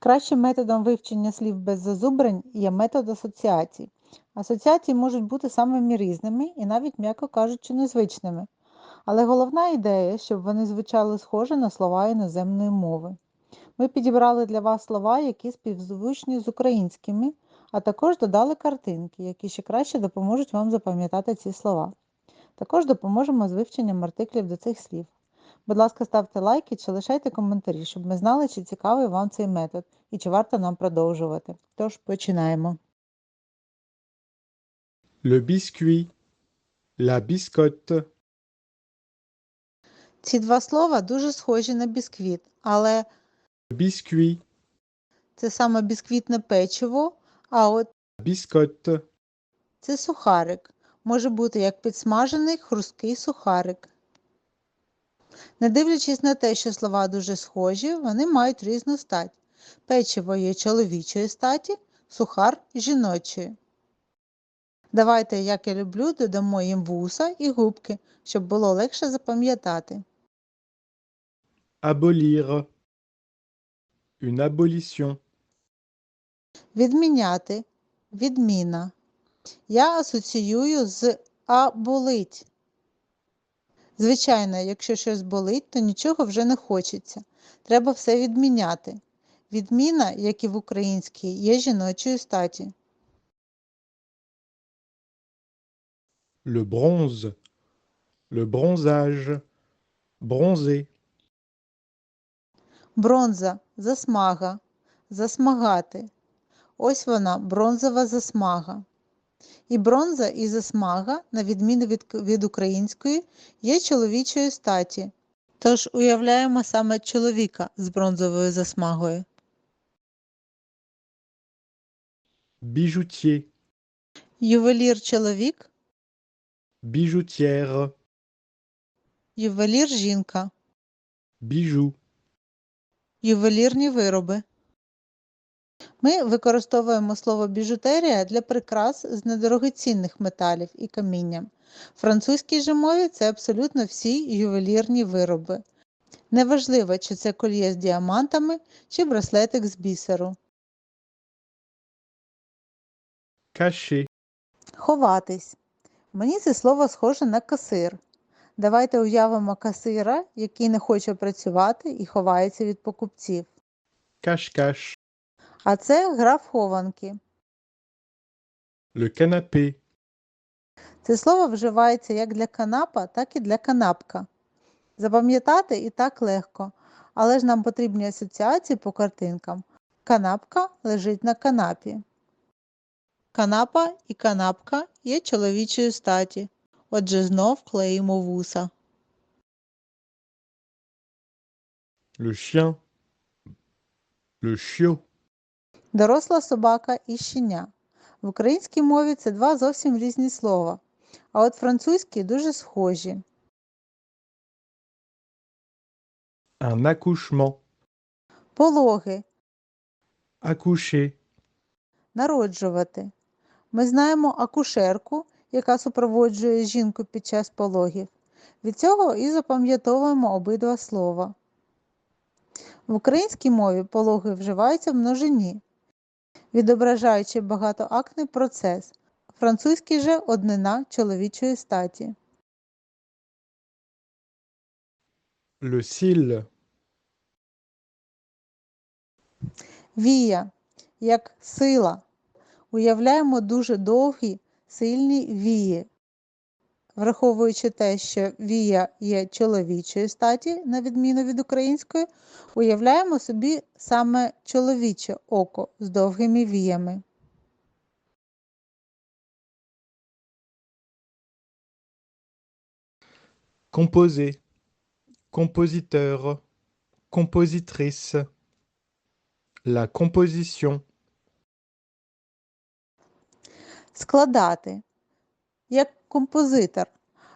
Кращим методом вивчення слів без зазубрень є метод асоціацій. Асоціації можуть бути самими різними і навіть, м'яко кажучи, незвичними. Але головна ідея, щоб вони звучали схоже на слова іноземної мови. Ми підібрали для вас слова, які співзвучні з українськими, а також додали картинки, які ще краще допоможуть вам запам'ятати ці слова. Також допоможемо з вивченням артиклів до цих слів. Будь ласка, ставте лайки чи лишайте коментарі, щоб ми знали, чи цікавий вам цей метод і чи варто нам продовжувати. Тож починаємо. le biscuit, la biscotte, Ці два слова дуже схожі на бісквіт, але le biscuit, це саме бісквітне печиво, а от la biscotte, це сухарик. Може бути як підсмажений хрусткий сухарик. Не дивлячись на те, що слова дуже схожі, вони мають різну стать. Печиво є чоловічої статі, сухар жіночої. Давайте, як я люблю, додамо їм вуса і губки, щоб було легше запам'ятати. abolir, une abolition, Відміняти. Відміна. Я асоціюю з а болить. Звичайно, якщо щось болить, то нічого вже не хочеться. Треба все відміняти. Відміна, як і в українській, є жіночої статі. le bronze, le bronzage, bronzer, Бронза засмага. Засмагати. Ось вона, бронзова засмага. І бронза і засмага, на відміну від, від української, є чоловічої статі. Тож уявляємо саме чоловіка з бронзовою засмагою. bijoutier, Ювелір чоловік, bijoutière, ювелір жінка, bijou, ювелірні вироби. Ми використовуємо слово біжутерія для прикрас з недорогоцінних металів і каміння. В французькій же мові це абсолютно всі ювелірні вироби. Неважливо, чи це кольє з діамантами, чи браслетик з бісеру. cacher, Ховатись. Мені це слово схоже на касир. Давайте уявимо касира, який не хоче працювати і ховається від покупців. cache-cache, А це гра в хованки. le canapé, Це слово вживається як для канапа, так і для канапка. Запам'ятати і так легко, але ж нам потрібні асоціації по картинкам. Канапка лежить на канапі. Канапа і канапка є чоловічої статі. Отже, знов клеїмо вуса. le chien, le chiot, Доросла собака і щеня. В українській мові це два зовсім різні слова, а от французькі дуже схожі. un accouchement, Пологи accoucher, народжувати. Ми знаємо акушерку, яка супроводжує жінку під час пологів. Від цього і запам'ятовуємо обидва слова. В українській мові пологи вживаються в множині, відображаючи багатоактний процес. Французький же однина чоловічої статі. le cil, Вія як сила. Уявляємо дуже довгі, сильні вії. Враховуючи те, що вія є чоловічої статі, на відміну від української, уявляємо собі саме чоловіче око з довгими віями. composer, compositeur, compositrice, la composition, Складати як композитор,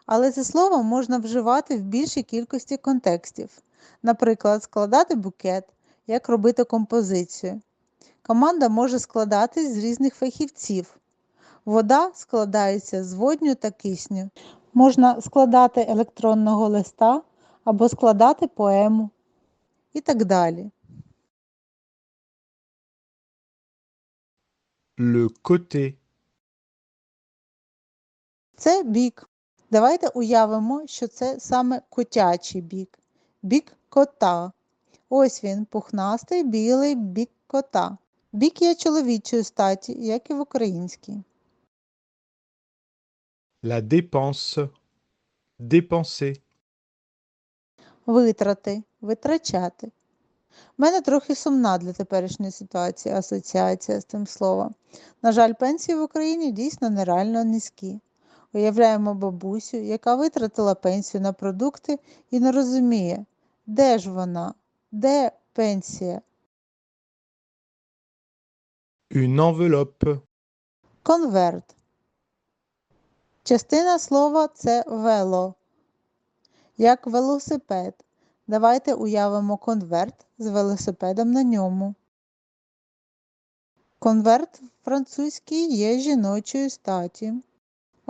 але це слово можна вживати в більшій кількості контекстів. Наприклад, складати букет, як робити композицію. Команда може складатись з різних фахівців. Вода складається з водню та кисню. Можна складати електронного листа або складати поему і так далі. le côté, Це бік. Давайте уявимо, що це саме котячий бік. Бік кота. Ось він, пухнастий білий бік кота. Бік є чоловічої статі, як і в українській. la dépense, dépenser, Витрати, витрачати. У мене трохи сумна для теперішньої ситуації асоціація з тим словом. На жаль, пенсії в Україні дійсно нереально низькі. Уявляємо бабусю, яка витратила пенсію на продукти і не розуміє, де ж вона, де пенсія. une enveloppe, Конверт. Частина слова це вело, як велосипед. Давайте уявимо конверт з велосипедом на ньому. Конверт в французькій є жіночої статі.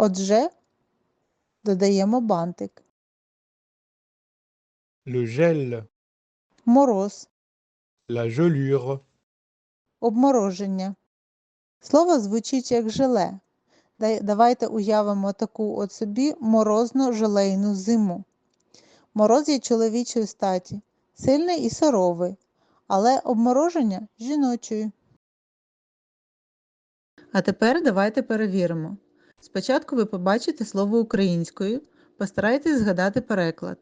Отже, додаємо бантик. le gel, Мороз. la gelure, Обмороження. Слово звучить як желе. Давайте уявимо таку от собі морозно-желейну зиму. Мороз є чоловічої статі, сильний і суровий, але обмороження жіночої. А тепер давайте перевіримо. Спочатку ви побачите слово українською, постарайтесь згадати переклад.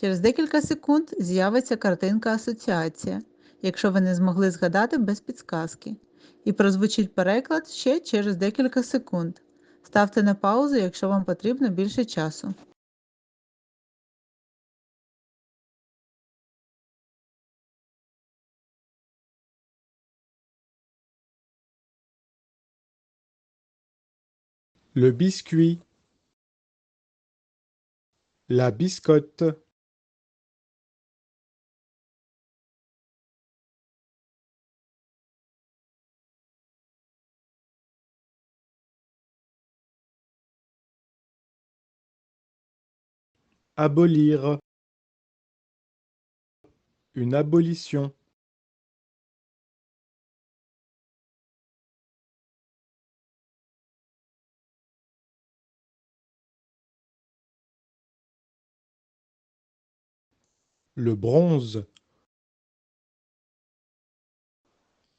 Через декілька секунд з'явиться картинка асоціація, якщо ви не змогли згадати без підсказки. І прозвучить переклад ще через декілька секунд. Ставте на паузу, якщо вам потрібно більше часу. Le biscuit, la biscotte, abolir, une abolition, Le bronze.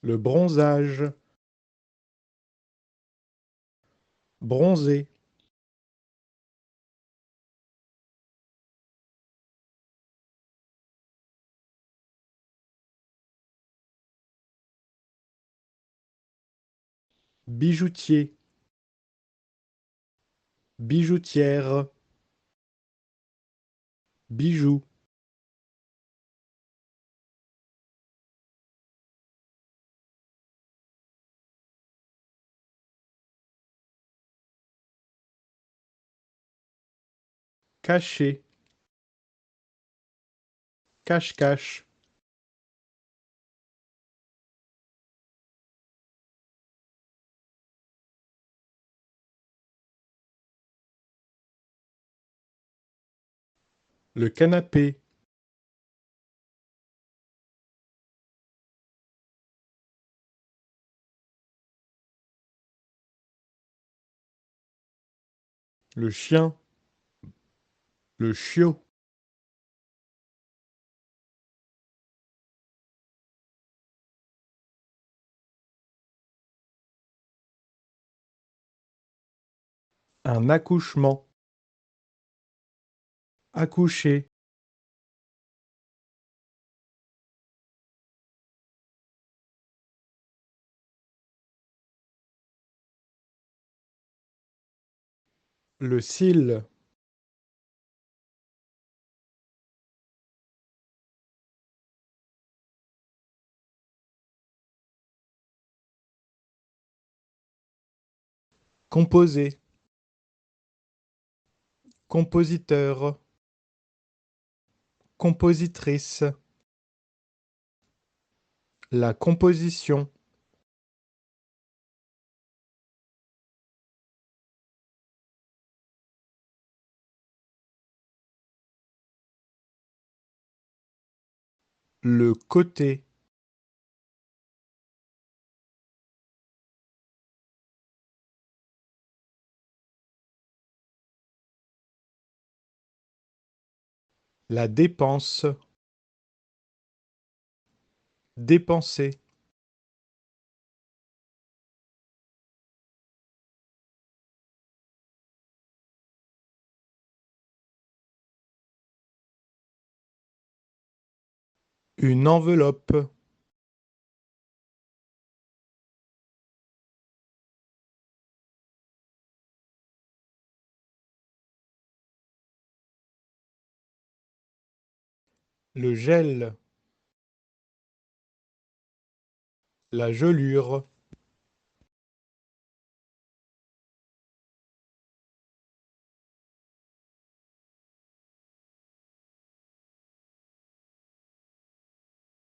Le bronzage, Bronzé. Bijoutier. Bijoutière. Bijoux. Cacher, cache-cache, le canapé, le chien, le chiot, un accouchement, accoucher, le cil, composer, compositeur, compositrice, la composition, le côté, La dépense. Dépenser. Une enveloppe. Le gel. La gelure.